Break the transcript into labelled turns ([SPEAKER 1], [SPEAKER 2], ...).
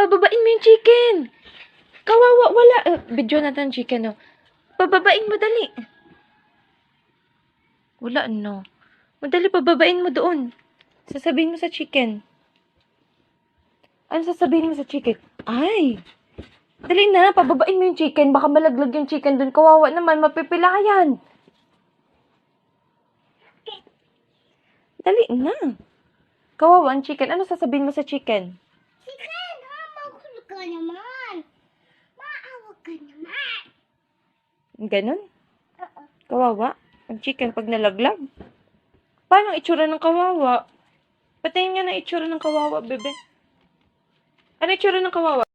[SPEAKER 1] Pababain mo yung chicken. Kawawa, wala. Uh, video natin chicken, no. Pababain mo, dali. Wala, no. Madali, pababain mo doon. Sasabihin mo sa chicken. Ano sasabihin mo sa chicken? Ay! Dali na, pababain mo yung chicken. Baka malaglag yung chicken doon. Kawawa naman, mapipila yan. Dali na. Kawawa ang chicken. Ano sasabihin mo sa chicken?
[SPEAKER 2] Ka naman. Maawa ka naman.
[SPEAKER 1] Ganon?
[SPEAKER 2] Oo.
[SPEAKER 1] Kawawa? Ang chicken pag nalaglag? Paano itsura ng kawawa? Patayin nga na itsura ng kawawa, bebe. Ano itsura ng kawawa?